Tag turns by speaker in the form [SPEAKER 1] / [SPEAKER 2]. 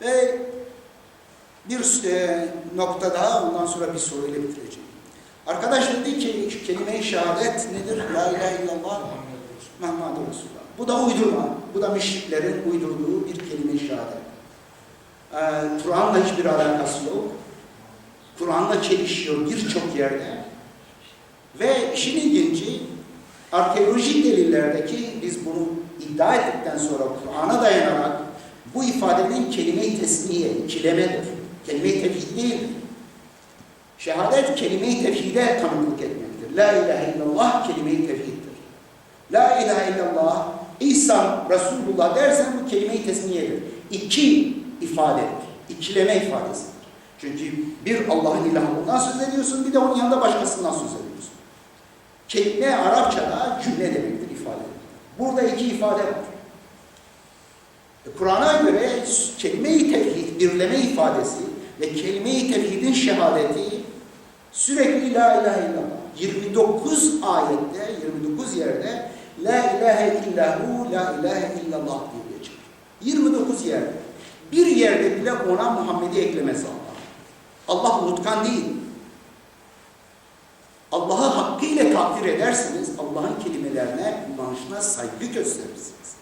[SPEAKER 1] Ve bir e, nokta daha ondan sonra bir soruyla bitireceğim. Arkadaş dedi ki kelime-i şehadet nedir? La ilahe illallah Muhammed Resulullah. Bu da uydurma. Bu da müşriklerin uydurduğu bir kelime-i şehadet. Ee, Kur'an'la hiçbir alakası yok. Kur'an'la çelişiyor birçok yerde. Ve işin ilginci arkeolojik delillerdeki biz bunu iddia ettikten sonra Kur'an'a dayanarak bu ifadenin kelime-i tesniye, ikilemedir. Kelime-i tevhid değildir. Şehadet kelime-i tevhide tanıklık etmektir. La ilahe illallah kelime-i tevhiddir. La ilahe illallah İsa Resulullah dersen bu kelime-i tesniyedir. İki ifadedir. İkileme ifadesidir. Çünkü bir Allah'ın ilahından söz ediyorsun, bir de onun yanında başkasından söz ediyorsun. Kelime Arapçada cümle demektir, ifade. Burada iki ifade var. E, Kur'an'a göre kelime-i tevhid, birleme ifadesi ve kelime-i tevhidin şehadeti sürekli la ilahe illallah. 29 ayette, 29 yerde la ilahe illahu, la ilahe illallah diye geçer. 29 yerde. Bir yerde bile ona Muhammed'i eklemez Allah. Allah unutkan değil. Allah'ı hakkıyla takdir ederseniz Allah'ın kelimelerine, kullanışına saygı gösterirsiniz.